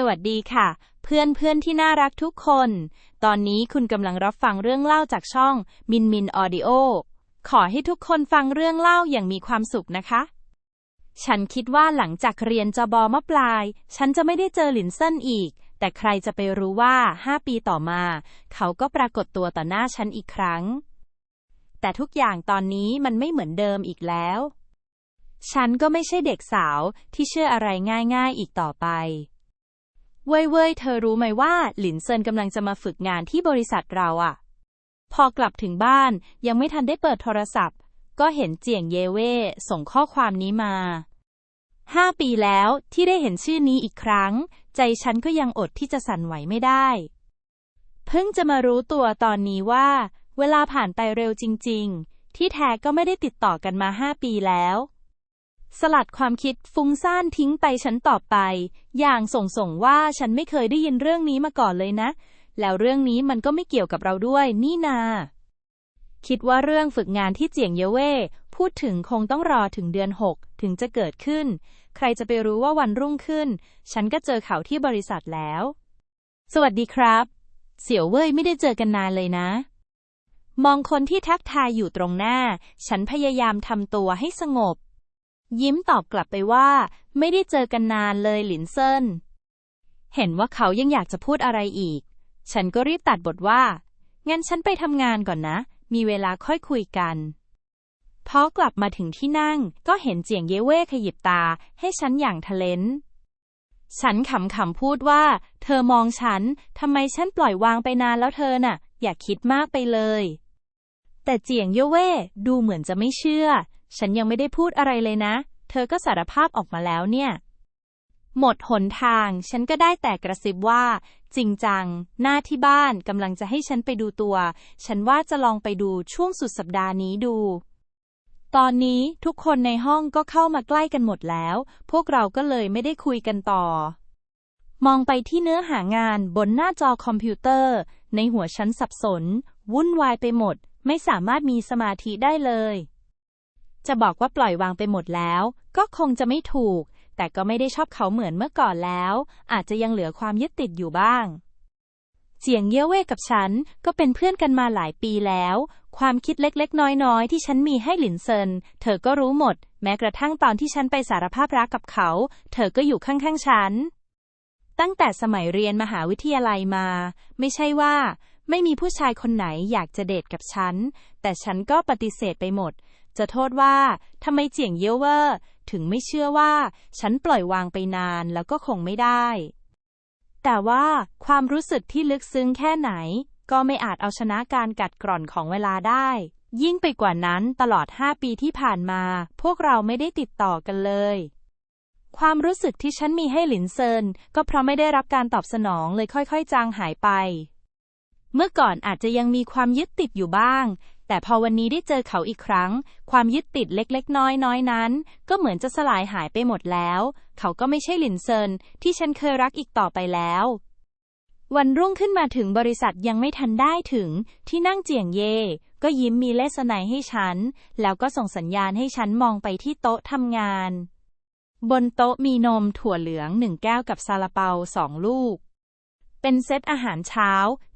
สวัสดีค่ะ เพื่อนเพื่อนที่น่ารักทุกคน ตอนนี้คุณกำลังรับฟังเรื่องเล่าจากช่องมินมินออดิโอขอให้ทุกคนฟังเรื่องเล่าอย่างมีความสุขนะคะ ฉันคิดว่าหลังจากเรียนจบมปลาย ฉันจะไม่ได้เจอหลินเซินอีก แต่ใครจะไปรู้ว่าห้าปีต่อมา เขาก็ปรากฏตัวต่อหน้าฉันอีกครั้ง แต่ทุกอย่างตอนนี้มันไม่เหมือนเดิมอีกแล้ว ฉันก็ไม่ใช่เด็กสาวที่เชื่ออะไรง่าย ๆ อีกต่อไป เว่ยเว่ยเธอรู้ไหมว่าหลินเซินกำลังจะมาฝึกงานที่บริษัทเราอะพอกลับถึงบ้านยังไม่ทันได้เปิดโทรศัพท์ ก็เห็นเจียงเยเว่ส่งข้อความนี้มาห้าปีแล้วที่ได้เห็นชื่อนี้อีกครั้ง ใจฉันก็ยังอดที่จะสั่นไหวไม่ได้ เพิ่งจะมารู้ตัวตอนนี้ว่า เวลาผ่านไปเร็วจริง ๆ ที่แท้ก็ไม่ได้ติดต่อกันมาห้าปีแล้ว สลัดความคิดฟุ้งซ่านทิ้งไปฉันตอบไป อย่างส่งส่งว่าฉันไม่เคยได้ยินเรื่องนี้มาก่อนเลยนะ แล้วเรื่องนี้มันก็ไม่เกี่ยวกับเราด้วย นี่นา คิดว่าเรื่องฝึกงานที่เจียงเยเว่พูดถึงคงต้องรอถึงเดือนหกถึงจะเกิดขึ้น ใครจะไปรู้ว่าวันรุ่งขึ้น ฉันก็เจอเขาที่บริษัทแล้ว สวัสดีครับ เสี่ยวเว่ยไม่ได้เจอกันนานเลยนะ มองคนที่ทักทายอยู่ตรงหน้า ฉันพยายามทำตัวให้สงบ ยิ้มตอบกลับไปว่า ไม่ได้เจอกันนานเลยหลินเซินเห็นว่าเขายังอยากจะพูดอะไรอีก ฉันก็รีบตัดบทว่า งั้นฉันไปทำงานก่อนนะ มีเวลาค่อยคุยกัน พอกลับมาถึงที่นั่งก็เห็นเจียงเย่เว่ขยิบตาให้ฉันอย่างทะเลนฉันขำๆพูดว่า เธอมองฉัน ทำไมฉันปล่อยวางไปนานแล้วเธอน่ะ อย่าคิดมากไปเลย แต่เจียงเย่เว่ดูเหมือนจะไม่เชื่อ ฉันยังไม่ได้พูดอะไรเลยนะ เธอก็สารภาพออกมาแล้วเนี่ย หมดหนทาง ฉันก็ได้แต่กระซิบว่า จริงจัง หน้าที่บ้านกำลังจะให้ฉันไปดูตัว ฉันว่าจะลองไปดูช่วงสุดสัปดาห์นี้ดูตอนนี้ทุกคนในห้องก็เข้ามาใกล้กันหมดแล้ว พวกเราก็เลยไม่ได้คุยกันต่อ มองไปที่เนื้อหางานบนหน้าจอคอมพิวเตอร์ ในหัวฉันสับสน วุ่นวายไปหมด ไม่สามารถมีสมาธิได้เลย จะบอกว่าปล่อยวางไปหมดแล้ว ก็คงจะไม่ถูก แต่ก็ไม่ได้ชอบเขาเหมือนเมื่อก่อนแล้ว อาจจะยังเหลือความยึดติดอยู่บ้าง เจียงเย่เว่กับฉันก็เป็นเพื่อนกันมาหลายปีแล้ว ความคิดเล็กๆ น้อยๆ ที่ฉันมีให้หลินเซิน เธอก็รู้หมด แม้กระทั่งตอนที่ฉันไปสารภาพรักกับเขา เธอก็อยู่ข้างๆฉัน ตั้งแต่สมัยเรียนมหาวิทยาลัยมา ไม่ใช่ว่าไม่มีผู้ชายคนไหนอยากจะเดทกับฉัน แต่ฉันก็ปฏิเสธไปหมด จะโทษว่าทำไมเจียงเย่เว่ถึงไม่เชื่อว่าฉันปล่อยวางไปนานแล้วก็คงไม่ได้ แต่ว่าความรู้สึกที่ลึกซึ้งแค่ไหน ก็ไม่อาจเอาชนะการกัดกร่อนของเวลาได้ ยิ่งไปกว่านั้นตลอด 5 ปีที่ผ่านมา พวกเราไม่ได้ติดต่อกันเลย ความรู้สึกที่ฉันมีให้หลินเซินก็เพราะไม่ได้รับการตอบสนองเลยค่อยๆ จางหายไปเมื่อก่อนอาจจะยังมีความยึดติดอยู่บ้าง แต่พอวันนี้ได้เจอเขาอีกครั้ง ความยึดติดเล็กๆ น้อยๆ นั้น ก็เหมือนจะสลายหายไปหมดแล้ว เขาก็ไม่ใช่หลินเซิน ที่ฉันเคยรักอีกต่อไปแล้ว วันรุ่งขึ้นมาถึงบริษัทยังไม่ทันได้ถึง ที่นั่งเจียงเย่ ก็ยิ้มมีเลสไนให้ฉัน แล้วก็ส่งสัญญาณให้ฉันมองไปที่โต๊ะทำงาน บนโต๊ะมีนมถั่วเหลืองหนึ่งแก้วกับซาลาเปาสองลูกเป็นเซตอาหารเช้า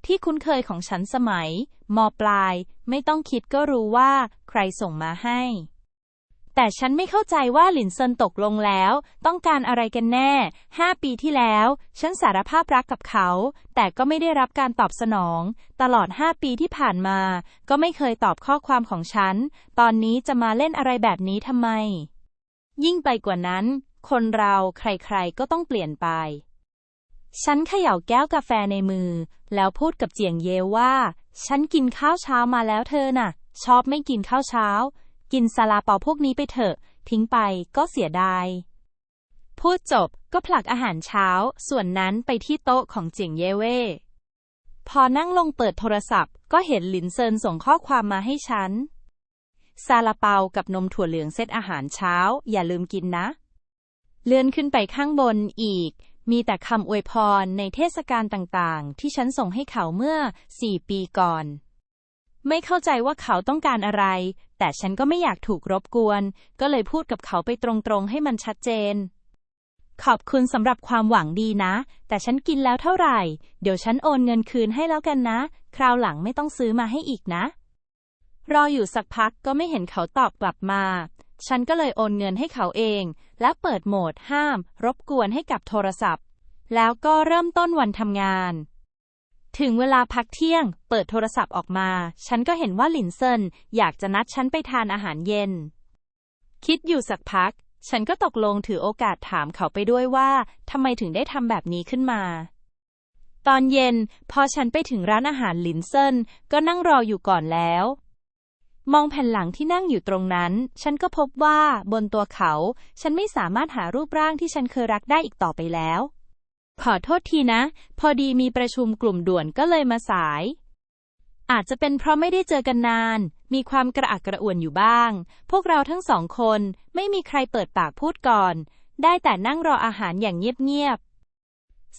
ที่คุ้นเคยของฉันสมัย มปลาย ไม่ต้องคิดก็รู้ว่า ใครส่งมาให้ แต่ฉันไม่เข้าใจว่าหลินเซินตกลงแล้ว ต้องการอะไรกันแน่ห้าปีที่แล้ว ฉันสารภาพรักกับเขา แต่ก็ไม่ได้รับการตอบสนอง ตลอดห้าปีที่ผ่านมา ก็ไม่เคยตอบข้อความของฉัน ตอนนี้จะมาเล่นอะไรแบบนี้ทำไม ยิ่งไปกว่านั้น คนเราใครๆก็ต้องเปลี่ยนไปฉันเขย่าแก้วกาแฟในมือ แล้วพูดกับเจียงเยว่า ฉันกินข้าวเช้ามาแล้วเธอน่ะ ชอบไม่กินข้าวเช้า กินซาลาเปาพวกนี้ไปเถอะ ทิ้งไปก็เสียดาย พูดจบก็ผลักอาหารเช้าส่วนนั้นไปที่โต๊ะของเจียงเย่เว่พอนั่งลงเปิดโทรศัพท์ ก็เห็นหลินเซินส่งข้อความมาให้ฉัน ซาลาเปากับนมถั่วเหลืองเซตอาหารเช้า อย่าลืมกินนะ เลื่อนขึ้นไปข้างบนอีก มีแต่คำอวยพรในเทศกาลต่างๆ ที่ฉันส่งให้เขาเมื่อสี่ปีก่อน ไม่เข้าใจว่าเขาต้องการอะไร แต่ฉันก็ไม่อยากถูกรบกวน ก็เลยพูดกับเขาไปตรงๆ ให้มันชัดเจน ขอบคุณสำหรับความหวังดีนะ แต่ฉันกินแล้วเท่าไหร่ เดี๋ยวฉันโอนเงินคืนให้แล้วกันนะ คราวหลังไม่ต้องซื้อมาให้อีกนะ รออยู่สักพักก็ไม่เห็นเขาตอบกลับมา ฉันก็เลยโอนเงินให้เขาเอง และเปิดโหมดห้าม รบกวนให้กับโทรศัพท์ แล้วก็เริ่มต้นวันทำงาน ถึงเวลาพักเที่ยง เปิดโทรศัพท์ออกมา ฉันก็เห็นว่าหลินเซินอยากจะนัดฉันไปทานอาหารเย็น คิดอยู่สักพัก ฉันก็ตกลงถือโอกาสถามเขาไปด้วยว่าทำไมถึงได้ทำแบบนี้ขึ้นมาตอนเย็น พอฉันไปถึงร้านอาหารหลินเซินก็นั่งรออยู่ก่อนแล้ว มองแผ่นหลังที่นั่งอยู่ตรงนั้น ฉันก็พบว่าบนตัวเขา ฉันไม่สามารถหารูปร่างที่ฉันเคยรักได้อีกต่อไปแล้ว ขอโทษทีนะ พอดีมีประชุมกลุ่มด่วนก็เลยมาสาย อาจจะเป็นเพราะไม่ได้เจอกันนาน มีความกระอักกระอ่วนอยู่บ้าง พวกเราทั้งสองคนไม่มีใครเปิดปากพูดก่อน ได้แต่นั่งรออาหารอย่างเงียบๆ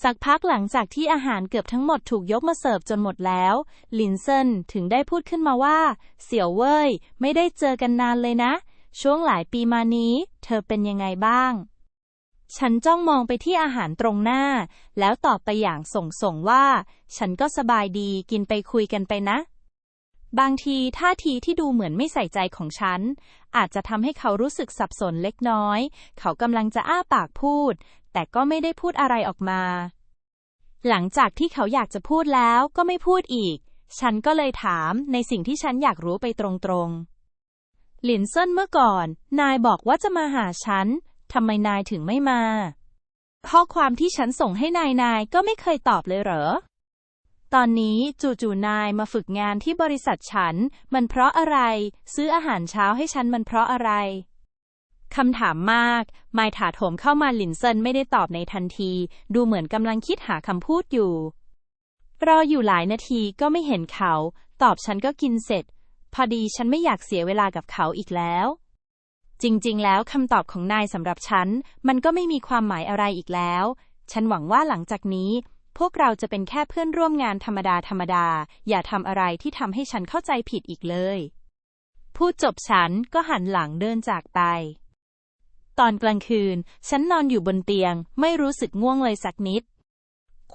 สักพักหลังจากที่อาหารเกือบทั้งหมดถูกยกมาเสิร์ฟจนหมดแล้ว ลินเซนถึงได้พูดขึ้นมาว่า เสี่ยวเว่ย ไม่ได้เจอกันนานเลยนะ ช่วงหลายปีมานี้ เธอเป็นยังไงบ้าง ฉันจ้องมองไปที่อาหารตรงหน้า แล้วตอบไปอย่างส่งๆว่า ฉันก็สบายดีกินไปคุยกันไปนะ บางทีท่าทีที่ดูเหมือนไม่ใส่ใจของฉัน อาจจะทำให้เขารู้สึกสับสนเล็กน้อย เขากำลังจะอ้าปากพูด แต่ก็ไม่ได้พูดอะไรออกมา หลังจากที่เขาอยากจะพูดแล้วก็ไม่พูดอีก ฉันก็เลยถามในสิ่งที่ฉันอยากรู้ไปตรงๆ หลินเซินเมื่อก่อน นายบอกว่าจะมาหาฉัน ทำไมนายถึงไม่มา ข้อความที่ฉันส่งให้นายนายก็ไม่เคยตอบเลยเหรอ ตอนนี้จู่ๆนายมาฝึกงานที่บริษัทฉัน มันเพราะอะไร ซื้ออาหารเช้าให้ฉันมันเพราะอะไร คำถามมาก ไมายถาโถมเข้ามาหลินเซินไม่ได้ตอบในทันที ดูเหมือนกำลังคิดหาคำพูดอยู่ รออยู่หลายนาทีก็ไม่เห็นเขา ตอบฉันก็กินเสร็จ พอดีฉันไม่อยากเสียเวลากับเขาอีกแล้ว จริงๆ แล้วคำตอบของนายสำหรับฉัน มันก็ไม่มีความหมายอะไรอีกแล้ว ฉันหวังว่าหลังจากนี้ พวกเราจะเป็นแค่เพื่อนร่วมงานธรรมดาธรรมดา อย่าทำอะไรที่ทำให้ฉันเข้าใจผิดอีกเลย พูดจบฉันก็หันหลังเดินจากไป ตอนกลางคืน ฉันนอนอยู่บนเตียง ไม่รู้สึกง่วงเลยสักนิด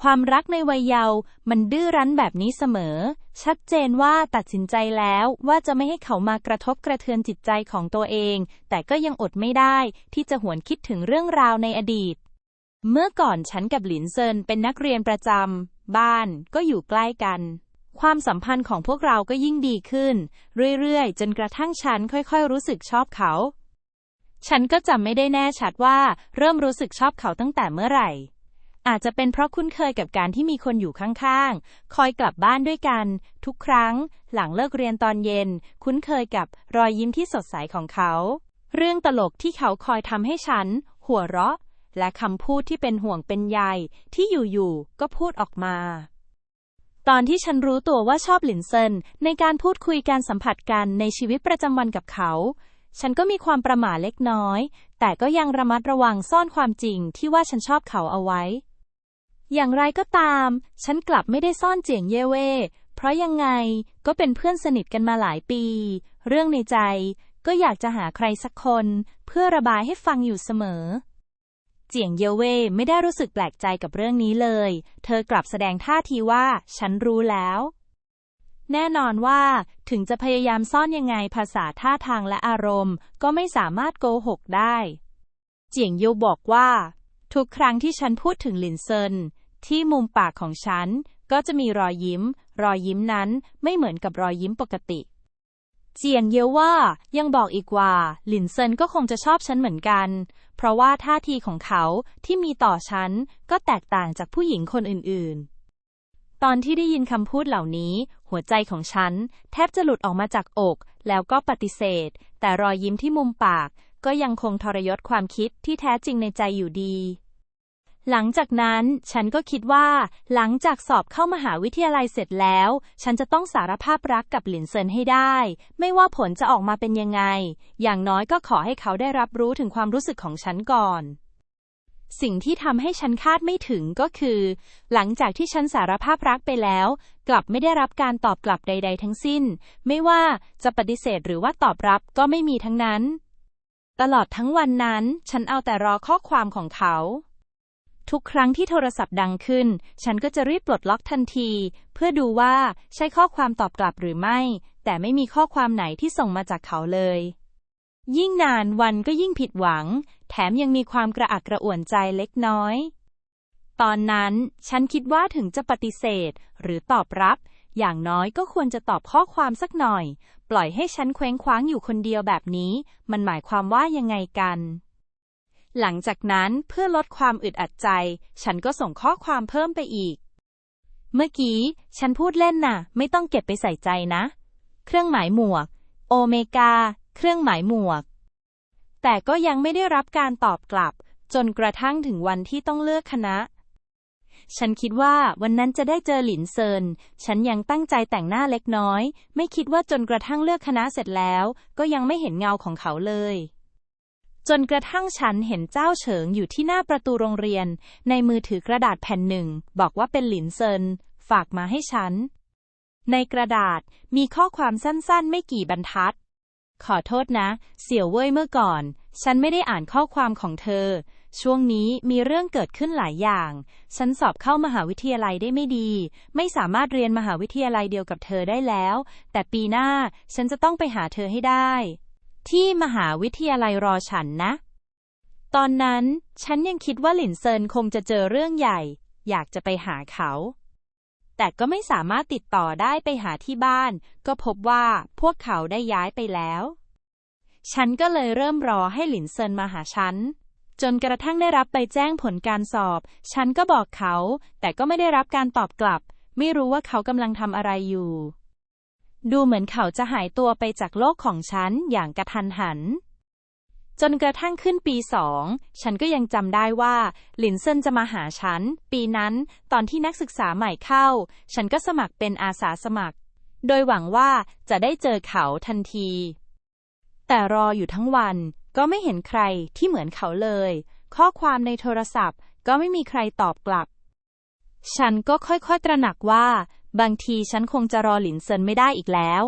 ความรักในวัยเยาว์มันดื้อรั้นแบบนี้เสมอ ชัดเจนว่าตัดสินใจแล้วว่าจะไม่ให้เขามากระทบกระเทือนจิตใจของตัวเอง แต่ก็ยังอดไม่ได้ที่จะหวนคิดถึงเรื่องราวในอดีต เมื่อก่อนฉันกับหลินเซินเป็นนักเรียนประจำบ้านก็อยู่ใกล้กันความสัมพันธ์ของพวกเราก็ยิ่งดีขึ้น เรื่อยๆ จนกระทั่งฉันค่อยๆ รู้สึกชอบเขา ฉันก็จำไม่ได้แน่ชัดว่า เริ่มรู้สึกชอบเขาตั้งแต่เมื่อไหร่ อาจจะเป็นเพราะคุ้นเคยกับการที่มีคนอยู่ข้างๆ คอยกลับบ้านด้วยกัน ทุกครั้ง หลังเลิกเรียนตอนเย็น คุ้นเคยกับรอยยิ้มที่สดใสของเขา เรื่องตลกที่เขาคอยทำให้ฉัน หัวเราะ และคำพูดที่เป็นห่วงเป็นใยที่อยู่ๆก็พูดออกมาตอนที่ฉันรู้ตัวว่าชอบหลินเซินในการพูดคุยการสัมผัสกันในชีวิตประจำวันกับเขา ฉันก็มีความประหม่าเล็กน้อย แต่ก็ยังระมัดระวังซ่อนความจริงที่ว่าฉันชอบเขาเอาไว้ อย่างไรก็ตาม ฉันกลับไม่ได้ซ่อนเจียงเย่เว่เพราะยังไงก็เป็นเพื่อนสนิทกันมาหลายปี เรื่องในใจ ก็อยากจะหาใครสักคน เพื่อระบายให้ฟังอยู่เสมอ เจียงเย่เว่ไม่ได้รู้สึกแปลกใจกับเรื่องนี้เลย เธอกลับแสดงท่าทีว่า ฉันรู้แล้ว แน่นอนว่าถึงจะพยายามซ่อนยังไงภาษาท่าทางและอารมณ์ ก็ไม่สามารถโกหกได้ เจียงโยบอกว่า ทุกครั้งที่ฉันพูดถึงหลินเซิน ที่มุมปากของฉัน ก็จะมีรอยยิ้ม รอยยิ้มนั้นไม่เหมือนกับรอยยิ้มปกติ เจียงเยว่ายังบอกอีกว่า หลินเซินก็คงจะชอบฉันเหมือนกัน เพราะว่าท่าทีของเขาที่มีต่อฉันก็แตกต่างจากผู้หญิงคนอื่นๆ ตอนที่ได้ยินคำพูดเหล่านี้ หัวใจของฉัน แทบจะหลุดออกมาจากอก แล้วก็ปฏิเสธ แต่รอยยิ้มที่มุมปาก ก็ยังคงทรยศความคิดที่แท้จริงในใจอยู่ดี หลังจากนั้น ฉันก็คิดว่า หลังจากสอบเข้ามหาวิทยาลัยเสร็จแล้ว ฉันจะต้องสารภาพรักกับหลินเซินให้ได้ ไม่ว่าผลจะออกมาเป็นยังไง อย่างน้อยก็ขอให้เขาได้รับรู้ถึงความรู้สึกของฉันก่อน สิ่งที่ทำให้ฉันคาดไม่ถึงก็คือ หลังจากที่ฉันสารภาพรักไปแล้ว กลับไม่ได้รับการตอบกลับใด ๆ ทั้งสิ้น ไม่ว่าจะปฏิเสธหรือว่าตอบรับก็ไม่มีทั้งนั้น ตลอดทั้งวันนั้น ฉันเอาแต่รอข้อความของเขา ทุกครั้งที่โทรศัพท์ดังขึ้น ฉันก็จะรีบปลดล็อกทันที เพื่อดูว่าใช่ข้อความตอบกลับหรือไม่ แต่ไม่มีข้อความไหนที่ส่งมาจากเขาเลยยิ่งนานวันก็ยิ่งผิดหวัง แถมยังมีความกระอักกระอ่วนใจเล็กน้อย ตอนนั้นฉันคิดว่าถึงจะปฏิเสธ หรือตอบรับ อย่างน้อยก็ควรจะตอบข้อความสักหน่อย ปล่อยให้ฉันเคว้งคว้างอยู่คนเดียวแบบนี้ มันหมายความว่ายังไงกัน หลังจากนั้นเพื่อลดความอึดอัดใจ ฉันก็ส่งข้อความเพิ่มไปอีก เมื่อกี้ ฉันพูดเล่นน่ะ ไม่ต้องเก็บไปใส่ใจนะ เครื่องหมายหมวก โอเมกา เครื่องหมายหมวก แต่ก็ยังไม่ได้รับการตอบกลับ จนกระทั่งถึงวันที่ต้องเลือกคณะ ฉันคิดว่าวันนั้นจะได้เจอหลินเซิน ฉันยังตั้งใจแต่งหน้าเล็กน้อย ไม่คิดว่าจนกระทั่งเลือกคณะเสร็จแล้ว ก็ยังไม่เห็นเงาของเขาเลย จนกระทั่งฉันเห็นเจ้าเฉิงอยู่ที่หน้าประตูโรงเรียน ในมือถือกระดาษแผ่นหนึ่ง บอกว่าเป็นหลินเซิน ฝากมาให้ฉัน ในกระดาษมีข้อความสั้นๆ ไม่กี่บรรทัด ขอโทษนะ เสี่ยวเว่ยเมื่อก่อน ฉันไม่ได้อ่านข้อความของเธอ ช่วงนี้มีเรื่องเกิดขึ้นหลายอย่าง ฉันสอบเข้ามหาวิทยาลัยได้ไม่ดี ไม่สามารถเรียนมหาวิทยาลัยเดียวกับเธอได้แล้ว แต่ปีหน้าฉันจะต้องไปหาเธอให้ได้ ที่มหาวิทยาลัยรอฉันนะ ตอนนั้น ฉันยังคิดว่าหลินเซินคงจะเจอเรื่องใหญ่ อยากจะไปหาเขา แต่ก็ไม่สามารถติดต่อได้ไปหาที่บ้าน ก็พบว่าพวกเขาได้ย้ายไปแล้ว ฉันก็เลยเริ่มรอให้หลินเซินมาหาฉัน จนกระทั่งได้รับใบแจ้งผลการสอบ ฉันก็บอกเขา แต่ก็ไม่ได้รับการตอบกลับ ไม่รู้ว่าเขากำลังทำอะไรอยู่ ดูเหมือนเขาจะหายตัวไปจากโลกของฉันอย่างกระทันหัน จนกระทั่งขึ้นปีสอง ฉันก็ยังจำได้ว่า หลินเซินจะมาหาฉัน ปีนั้น ตอนที่นักศึกษาใหม่เข้า ฉันก็สมัครเป็นอาสาสมัคร โดยหวังว่าจะได้เจอเขาทันที แต่รออยู่ทั้งวัน ก็ไม่เห็นใครที่เหมือนเขาเลย ข้อความในโทรศัพท์ ก็ไม่มีใครตอบกลับ ฉันก็ค่อยๆตระหนักว่า บางทีฉันคงจะรอหลินเซินไม่ได้อีกแล้ว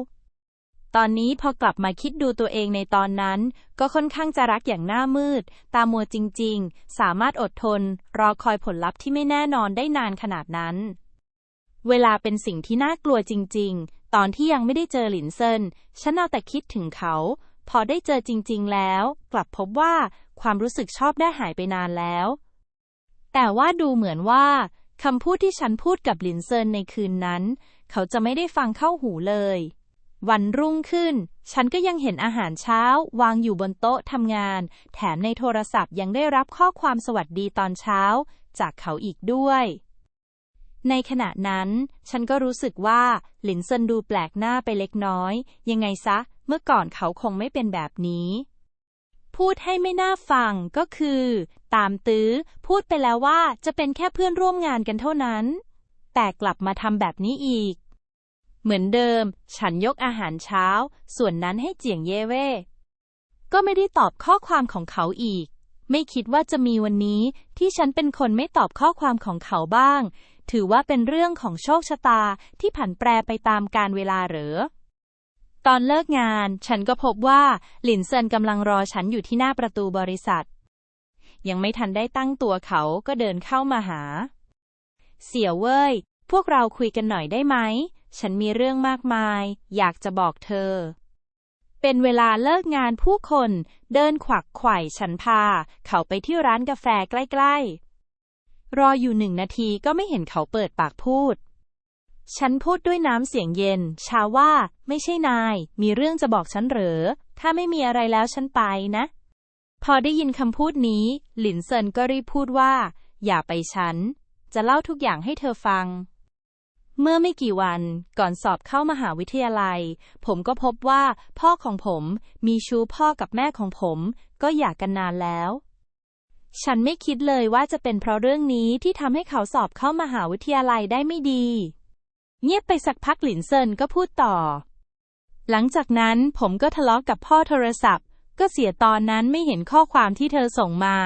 ตอนนี้พอกลับมาคิดดูตัวเองในตอนนั้น ก็ค่อนข้างจะรักอย่างหน้ามืด ตามัวจริง ๆ สามารถอดทน รอคอยผลลัพธ์ที่ไม่แน่นอนได้นานขนาดนั้น เวลาเป็นสิ่งที่น่ากลัวจริง ๆ ตอนที่ยังไม่ได้เจอหลินเซินฉันเอาแต่คิดถึงเขา พอได้เจอจริง ๆ แล้ว กลับพบว่าความรู้สึกชอบได้หายไปนานแล้ว แต่ว่าดูเหมือนว่าคำพูดที่ฉันพูดกับหลินเซินในคืนนั้น เขาจะไม่ได้ฟังเข้าหูเลย วันรุ่งขึ้น ฉันก็ยังเห็นอาหารเช้า วางอยู่บนโต๊ะทำงาน แถมในโทรศัพท์ยังได้รับข้อความสวัสดีตอนเช้า จากเขาอีกด้วย ในขณะนั้น ฉันก็รู้สึกว่าหลินเซินดูแปลกหน้าไปเล็กน้อย ยังไงซะ เมื่อก่อนเขาคงไม่เป็นแบบนี้ พูดให้ไม่น่าฟังก็คือ ตามตื้อ พูดไปแล้วว่าจะเป็นแค่เพื่อนร่วมงานกันเท่านั้น แต่กลับมาทำแบบนี้อีก เหมือนเดิม ฉันยกอาหารเช้า ส่วนนั้นให้เจียงเย่เว่ ก็ไม่ได้ตอบข้อความของเขาอีก ไม่คิดว่าจะมีวันนี้ที่ฉันเป็นคนไม่ตอบข้อความของเขาบ้าง ถือว่าเป็นเรื่องของโชคชะตาที่ผันแปรไปตามกาลเวลาเหรอ ตอนเลิกงาน ฉันก็พบว่าหลินเซินกำลังรอฉันอยู่ที่หน้าประตูบริษัท ยังไม่ทันได้ตั้งตัวเขาก็เดินเข้ามาหา เสี่ยวเว่ยพวกเราคุยกันหน่อยได้ไหม ฉันมีเรื่องมากมาย อยากจะบอกเธอ เป็นเวลาเลิกงานผู้คนเดินขวักไขว่ฉันพา เขาไปที่ร้านกาแฟใกล้ ๆ รออยู่หนึ่งนาทีก็ไม่เห็นเขาเปิดปากพูด ฉันพูดด้วยน้ำเสียงเย็น ชาว่า ไม่ใช่นาย มีเรื่องจะบอกฉันเหรอ ถ้าไม่มีอะไรแล้วฉันไปนะ พอได้ยินคำพูดนี้ หลินเซินก็รีบพูดว่า อย่าไปฉัน จะเล่าทุกอย่างให้เธอฟัง เมื่อไม่กี่วันก่อนสอบเข้ามหาวิทยาลัย ผมก็พบว่าพ่อของผมมีชู้พ่อกับแม่ของผม ก็หย่ากันนานแล้ว ฉันไม่คิดเลยว่าจะเป็นเพราะเรื่องนี้ที่ทำให้เขาสอบเข้ามหาวิทยาลัยได้ไม่ดี เงียบไปสักพักหลินเซินก็พูดต่อ หลังจากนั้นผมก็ทะเลาะกับพ่อโทรศัพท์ ก็เสียตอนนั้นไม่เห็นข้อความที่เธอส่งมา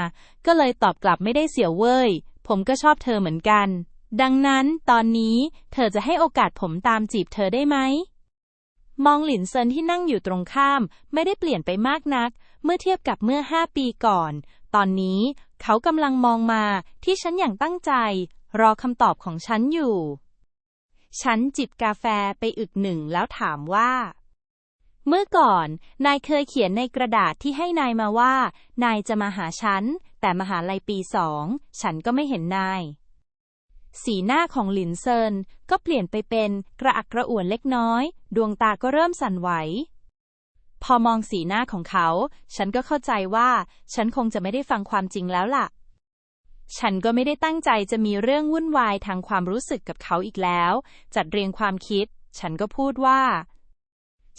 ก็เลยตอบกลับไม่ได้เสียวเว้ย ผมก็ชอบเธอเหมือนกัน ดังนั้นตอนนี้เธอจะให้โอกาสผมตามจีบเธอได้ไหม มองหลินเซินที่นั่งอยู่ตรงข้าม ไม่ได้เปลี่ยนไปมากนัก เมื่อเทียบกับเมื่อห้าปีก่อน ตอนนี้เขากำลังมองมาที่ฉันอย่างตั้งใจ รอคำตอบของฉันอยู่ ฉันจิบกาแฟไปอึกหนึ่งแล้วถามว่า เมื่อก่อน นายเคยเขียนในกระดาษที่ให้นายมาว่า นายจะมาหาฉัน แต่มหาลัยปีสอง ฉันก็ไม่เห็นนาย สีหน้าของหลินเซินก็เปลี่ยนไปเป็นกระอักกระอ่วนเล็กน้อย ดวงตาก็เริ่มสั่นไหว พอมองสีหน้าของเขา ฉันก็เข้าใจว่า ฉันคงจะไม่ได้ฟังความจริงแล้วล่ะ ฉันก็ไม่ได้ตั้งใจจะมีเรื่องวุ่นวายทางความรู้สึกกับเขาอีกแล้ว จัดเรียงความคิด ฉันก็พูดว่า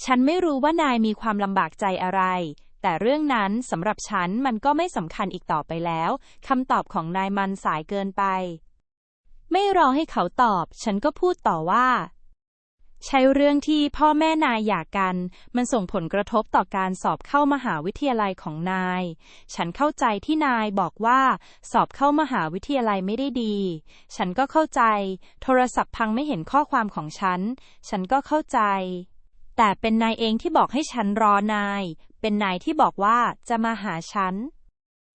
ฉันไม่รู้ว่านายมีความลำบากใจอะไรแต่เรื่องนั้นสำหรับฉันมันก็ไม่สำคัญอีกต่อไปแล้ว คำตอบของนายมันสายเกินไป ไม่รอให้เขาตอบ ฉันก็พูดต่อว่า ใช่เรื่องที่พ่อแม่นายหย่ากัน มันส่งผลกระทบต่อการสอบเข้ามหาวิทยาลัยของนาย ฉันเข้าใจที่นายบอกว่า สอบเข้ามหาวิทยาลัยไม่ได้ดี ฉันก็เข้าใจ โทรศัพท์พังไม่เห็นข้อความของฉัน ฉันก็เข้าใจ แต่เป็นนายเองที่บอกให้ฉันรอนาย เป็นนายที่บอกว่าจะมาหาฉัน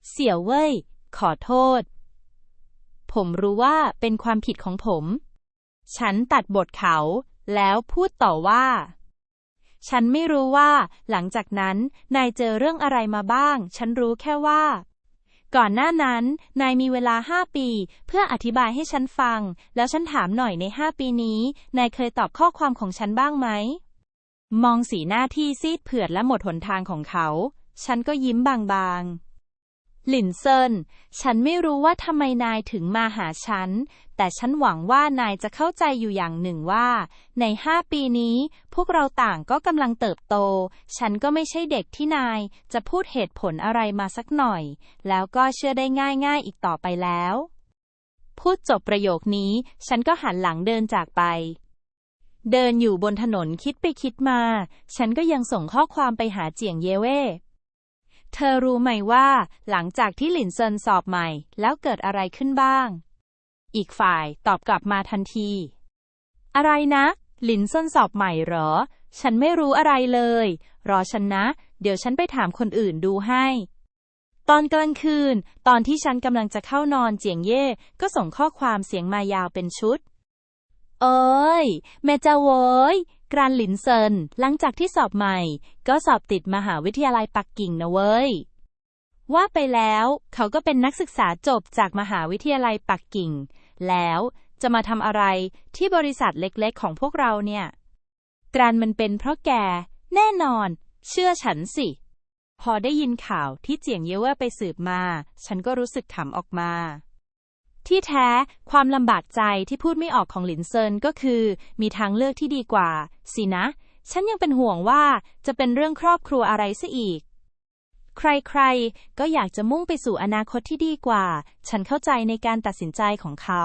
เสี่ยวเว่ยขอโทษ ผมรู้ว่าเป็นความผิดของผม ฉันตัดบทเขา แล้วพูดต่อว่า ฉันไม่รู้ว่า หลังจากนั้น นายเจอเรื่องอะไรมาบ้าง ฉันรู้แค่ว่า ก่อนหน้านั้น นายมีเวลาห้าปี เพื่ออธิบายให้ฉันฟัง แล้วฉันถามหน่อยในห้าปีนี้ นายเคยตอบข้อความของฉันบ้างไหม มองสีหน้าที่ซีดเผือดและหมดหนทางของเขา ฉันก็ยิ้มบางๆ หลินเซิน ฉันไม่รู้ว่าทำไมนายถึงมาหาฉัน แต่ฉันหวังว่านายจะเข้าใจอยู่อย่างหนึ่งว่า ในห้าปีนี้ พวกเราต่างก็กำลังเติบโต ฉันก็ไม่ใช่เด็กที่นาย จะพูดเหตุผลอะไรมาสักหน่อย แล้วก็เชื่อได้ง่ายๆอีกต่อไปแล้ว พูดจบประโยคนี้ ฉันก็หันหลังเดินจากไปเดินอยู่บนถนนคิดไปคิดมา ฉันก็ยังส่งข้อความไปหาเจียงเย่เว่ เธอรู้ไหมว่า หลังจากที่หลินเซินสอบใหม่ แล้วเกิดอะไรขึ้นบ้าง อีกฝ่ายตอบกลับมาทันที อะไรนะ หลินเซินสอบใหม่เหรอ ฉันไม่รู้อะไรเลย รอฉันนะ เดี๋ยวฉันไปถามคนอื่นดูให้ ตอนกลางคืน ตอนที่ฉันกำลังจะเข้านอนเจียงเย่ก็ส่งข้อความเสียงมายาวเป็นชุด เอ้ย แม่เจ้าโว้ย กรานหลินเซิน หลังจากที่สอบใหม่ ก็สอบติดมหาวิทยาลัยปักกิ่งนะเว้ย ว่าไปแล้ว เขาก็เป็นนักศึกษาจบจากมหาวิทยาลัยปักกิ่ง แล้วจะมาทำอะไรที่บริษัทเล็กๆ ของพวกเราเนี่ย กรานมันเป็นเพราะแก แน่นอน เชื่อฉันสิ พอได้ยินข่าวที่เจียงเย่เว่ไปสืบมา ฉันก็รู้สึกขำออกมา ที่แท้ความลำบากใจที่พูดไม่ออกของหลินเซินก็คือ มีทางเลือกที่ดีกว่า สินะ ฉันยังเป็นห่วงว่าจะเป็นเรื่องครอบครัวอะไรซะอีก ใครๆ ก็อยากจะมุ่งไปสู่อนาคตที่ดีกว่า ฉันเข้าใจในการตัดสินใจของเขา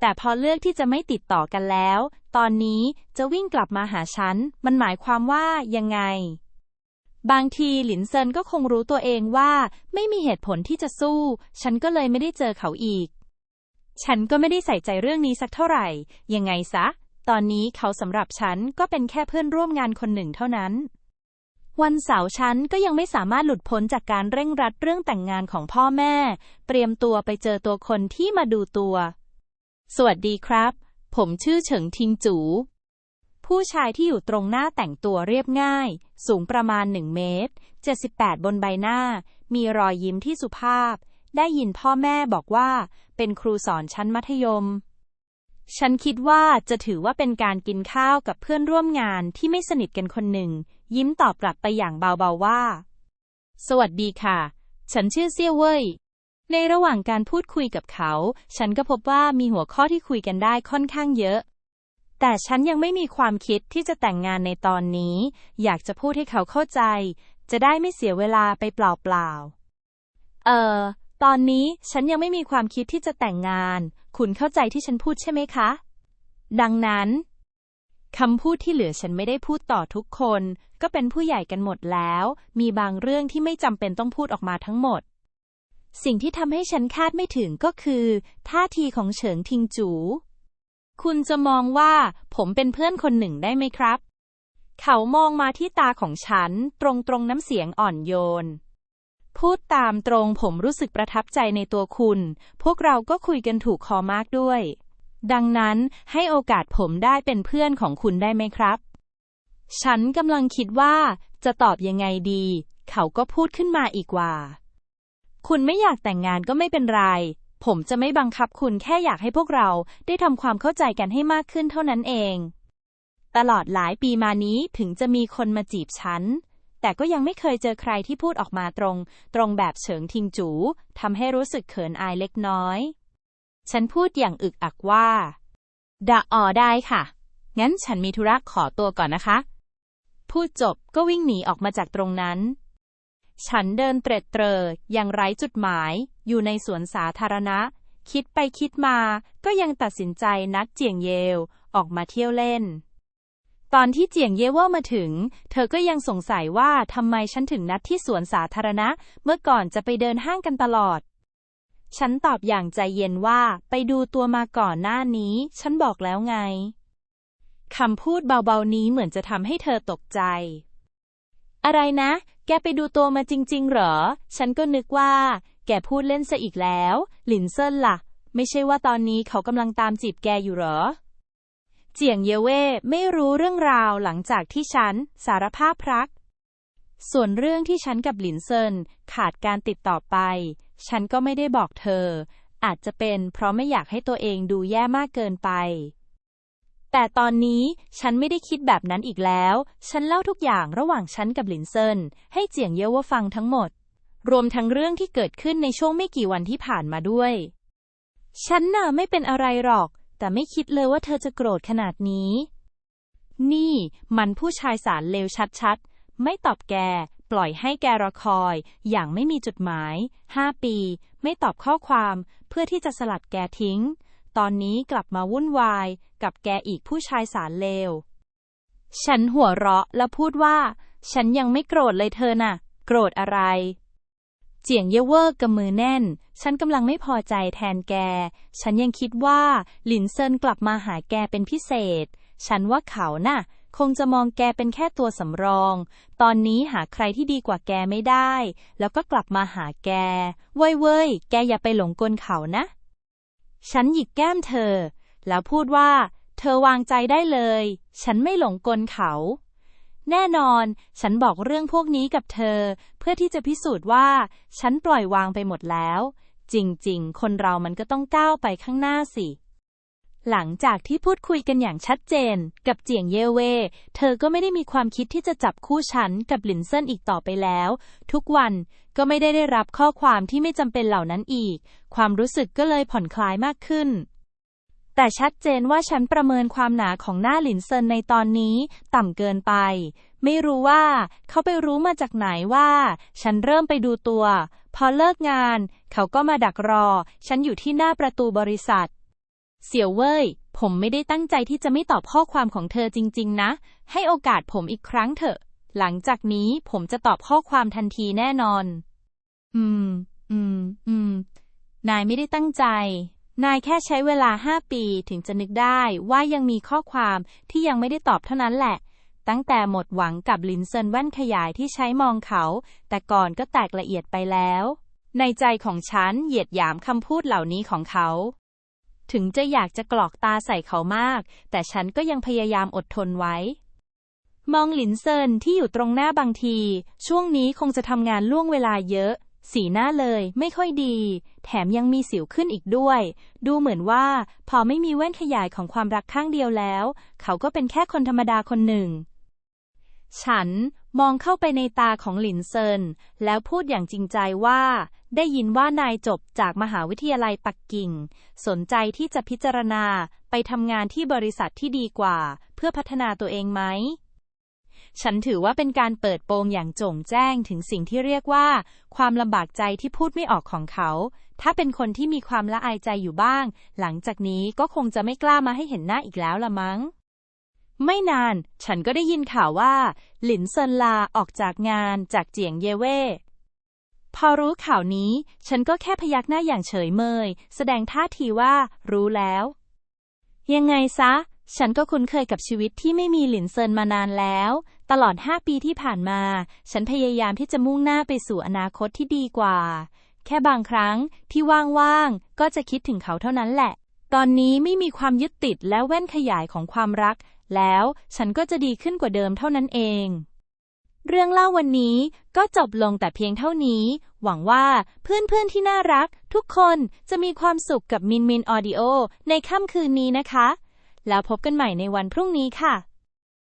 แต่พอเลือกที่จะไม่ติดต่อกันแล้ว ตอนนี้จะวิ่งกลับมาหาฉัน มันหมายความว่ายังไง บางทีหลินเซินก็คงรู้ตัวเองว่า ไม่มีเหตุผลที่จะสู้ ฉันก็เลยไม่ได้เจอเขาอีก ฉันก็ไม่ได้ใส่ใจเรื่องนี้สักเท่าไหร่ ยังไงซะ ตอนนี้เขาสำหรับฉันก็เป็นแค่เพื่อนร่วมงานคนหนึ่งเท่านั้น วันเสาร์ฉันก็ยังไม่สามารถหลุดพ้นจากการเร่งรัดเรื่องแต่งงานของพ่อแม่ เตรียมตัวไปเจอตัวคนที่มาดูตัว สวัสดีครับ ผมชื่อเฉิงทิงจู ผู้ชายที่อยู่ตรงหน้าแต่งตัวเรียบง่าย สูงประมาณ 1 เมตร 78 บนใบหน้า มีรอยยิ้มที่สุภาพ ได้ยินพ่อแม่บอกว่า เป็นครูสอนชั้นมัธยม ฉันคิดว่าจะถือว่าเป็นการกินข้าวกับเพื่อนร่วมงานที่ไม่สนิทกันคนหนึ่ง ยิ้มตอบกลับไปอย่างเบาๆว่า สวัสดีค่ะ ฉันชื่อเซี่ยวเว่ยในระหว่างการพูดคุยกับเขา ฉันก็พบว่ามีหัวข้อที่คุยกันได้ค่อนข้างเยอะ แต่ฉันยังไม่มีความคิดที่จะแต่งงานในตอนนี้ อยากจะพูดให้เขาเข้าใจ จะได้ไม่เสียเวลาไปเปล่าๆ เอ่อตอนนี้ฉันยังไม่มีความคิดที่จะแต่งงาน คุณเข้าใจที่ฉันพูดใช่ไหมคะ ดังนั้นคำพูดที่เหลือฉันไม่ได้พูดต่อทุกคน ก็เป็นผู้ใหญ่กันหมดแล้ว มีบางเรื่องที่ไม่จำเป็นต้องพูดออกมาทั้งหมด สิ่งที่ทำให้ฉันคาดไม่ถึงก็คือ ท่าทีของเฉิงทิงจู คุณจะมองว่าผมเป็นเพื่อนคนหนึ่งได้ไหมครับ เขามองมาที่ตาของฉัน ตรงตรงๆน้ำเสียงอ่อนโยน พูดตามตรงผมรู้สึกประทับใจในตัวคุณ พวกเราก็คุยกันถูกคอมากด้วย ดังนั้นให้โอกาสผมได้เป็นเพื่อนของคุณได้ไหมครับ ฉันกำลังคิดว่าจะตอบยังไงดี เขาก็พูดขึ้นมาอีกว่า คุณไม่อยากแต่งงานก็ไม่เป็นไร ผมจะไม่บังคับคุณแค่อยากให้พวกเราได้ทำความเข้าใจกันให้มากขึ้นเท่านั้นเอง ตลอดหลายปีมานี้ถึงจะมีคนมาจีบฉัน แต่ก็ยังไม่เคยเจอใครที่พูดออกมาตรง ตรงแบบเฉิงทิงจูทำให้รู้สึกเขินอายเล็กน้อย ฉันพูดอย่างอึกอักว่าดะออได้ค่ะ งั้นฉันมีธุระขอตัวก่อนนะคะ พูดจบก็วิ่งหนีออกมาจากตรงนั้น ฉันเดินเตร็ดเตรออย่างไร้จุดหมาย อยู่ในสวนสาธารณะ คิดไปคิดมา ก็ยังตัดสินใจนัดเจียงเยวออกมาเที่ยวเล่น ตอนที่เจียงเย่ว่ามาถึง เธอก็ยังสงสัยว่าทำไมฉันถึงนัดที่สวนสาธารณะ เมื่อก่อนจะไปเดินห้างกันตลอด ฉันตอบอย่างใจเย็นว่าไปดูตัวมาก่อนหน้านี้ ฉันบอกแล้วไงคำพูดเบาๆนี้เหมือนจะทำให้เธอตกใจ อะไรนะ แกไปดูตัวมาจริง ๆ เหรอ ฉันก็นึกว่า แกพูดเล่นซะอีกแล้ว หลินเซินล่ะ ไม่ใช่ว่าตอนนี้เขากำลังตามจีบแกอยู่เหรอ เจียงเยเว่ไม่รู้เรื่องราวหลังจากที่ฉันสารภาพรัก ส่วนเรื่องที่ฉันกับหลินเซินขาดการติดต่อไป ฉันก็ไม่ได้บอกเธอ อาจจะเป็นเพราะไม่อยากให้ตัวเองดูแย่มากเกินไป แต่ตอนนี้ฉันไม่ได้คิดแบบนั้นอีกแล้ว ฉันเล่าทุกอย่างระหว่างฉันกับหลินเซินให้เจียงเย่ว่าฟังทั้งหมด รวมทั้งเรื่องที่เกิดขึ้นในช่วงไม่กี่วันที่ผ่านมาด้วย ฉันน่ะไม่เป็นอะไรหรอก แต่ไม่คิดเลยว่าเธอจะโกรธขนาดนี้ นี่มันผู้ชายสารเลวชัดๆ ไม่ตอบแก ปล่อยให้แกรอคอย อย่างไม่มีจุดหมาย ห้าปี ไม่ตอบข้อความ เพื่อที่จะสลัดแกทิ้ง ตอนนี้กลับมาวุ่นวาย กับแกอีกผู้ชายสารเลว ฉันหัวเราะและพูดว่า ฉันยังไม่โกรธเลยเธอน่ะ โกรธอะไร เจียงเย่เวอร์กับมือแน่น ฉันกำลังไม่พอใจแทนแก ฉันยังคิดว่าหลินเซินกลับมาหาแกเป็นพิเศษ ฉันว่าเขาน่ะ คงจะมองแกเป็นแค่ตัวสำรอง ตอนนี้หาใครที่ดีกว่าแกไม่ได้ แล้วก็กลับมาหาแก เว้ยเว้ยแกอย่าไปหลงกลเขานะ ฉันหยิกแก้มเธอ แล้วพูดว่า เธอวางใจได้เลย ฉันไม่หลงกลเขา แน่นอน ฉันบอกเรื่องพวกนี้กับเธอ เพื่อที่จะพิสูจน์ว่า ฉันปล่อยวางไปหมดแล้ว จริง ๆ คนเรามันก็ต้องก้าวไปข้างหน้าสิ หลังจากที่พูดคุยกันอย่างชัดเจน กับเจียงเย่เว่เธอก็ไม่ได้มีความคิดที่จะจับคู่ฉันกับหลินเซินอีกต่อไปแล้ว ทุกวันก็ไม่ได้ได้รับข้อความที่ไม่จำเป็นเหล่านั้นอีก ความรู้สึกก็เลยผ่อนคลายมากขึ้น แต่ชัดเจนว่าฉันประเมินความหนาของหน้าหลินเซินในตอนนี้ต่ำเกินไป ไม่รู้ว่าเขาไปรู้มาจากไหนว่า ฉันเริ่มไปดูตัว พอเลิกงาน เขาก็มาดักรอ ฉันอยู่ที่หน้าประตูบริษัท เสี่ยวเว่ย ผมไม่ได้ตั้งใจที่จะไม่ตอบข้อความของเธอจริง ๆ นะ ให้โอกาสผมอีกครั้งเถอะ หลังจากนี้ผมจะตอบข้อความทันทีแน่นอน อืม อืม อืม นายไม่ได้ตั้งใจ นายแค่ใช้เวลาห้าปีถึงจะนึกได้ว่ายังมีข้อความที่ยังไม่ได้ตอบเท่านั้นแหละ ตั้งแต่หมดหวังกับลินเซินแว่นขยายที่ใช้มองเขา แต่ก่อนก็แตกละเอียดไปแล้ว ในใจของฉันเหยียดหยามคำพูดเหล่านี้ของเขา ถึงจะอยากจะกรอกตาใส่เขามาก แต่ฉันก็ยังพยายามอดทนไว้ มองหลินเซินที่อยู่ตรงหน้าบางที ช่วงนี้คงจะทำงานล่วงเวลาเยอะ สีหน้าเลยไม่ค่อยดี แถมยังมีสิวขึ้นอีกด้วย ดูเหมือนว่า พอไม่มีแว่นขยายของความรักข้างเดียวแล้ว เขาก็เป็นแค่คนธรรมดาคนหนึ่ง ฉัน มองเข้าไปในตาของหลินเซิน แล้วพูดอย่างจริงใจว่า ได้ยินว่านายจบจากมหาวิทยาลัยปักกิ่ง สนใจที่จะพิจารณาไปทำงานที่บริษัทที่ดีกว่า เพื่อพัฒนาตัวเองไหม ฉันถือว่าเป็นการเปิดโปงอย่างโจ่งแจ้งถึงสิ่งที่เรียกว่า ความลำบากใจที่พูดไม่ออกของเขา ถ้าเป็นคนที่มีความละอายใจอยู่บ้าง หลังจากนี้ก็คงจะไม่กล้ามาให้เห็นหน้าอีกแล้วละมั้ง ไม่นาน ฉันก็ได้ยินข่าวว่า หลินเซินลาออกจากงานจากเจียงเย่เว่พอรู้ข่าวนี้ ฉันก็แค่พยักหน้าอย่างเฉยเมย แสดงท่าทีว่า รู้แล้ว ยังไงซะ ฉันก็คุ้นเคยกับชีวิตที่ไม่มีหลินเซินมานานแล้ว ตลอด5ปีที่ผ่านมา ฉันพยายามที่จะมุ่งหน้าไปสู่อนาคตที่ดีกว่า แค่บางครั้งที่ว่างๆ ก็จะคิดถึงเขาเท่านั้นแหละ ตอนนี้ไม่มีความยึดติดและแว่นขยายของความรัก แล้วฉันก็จะดีขึ้นกว่าเดิมเท่านั้นเอง เรื่องเล่าวันนี้ก็จบลงแต่เพียงเท่านี้ หวังว่าเพื่อนๆที่น่ารัก ทุกคนจะมีความสุขกับมินมินออดิโอในค่ำคืนนี้นะคะ แล้วพบกันใหม่ในวันพรุ่งนี้ค่ะ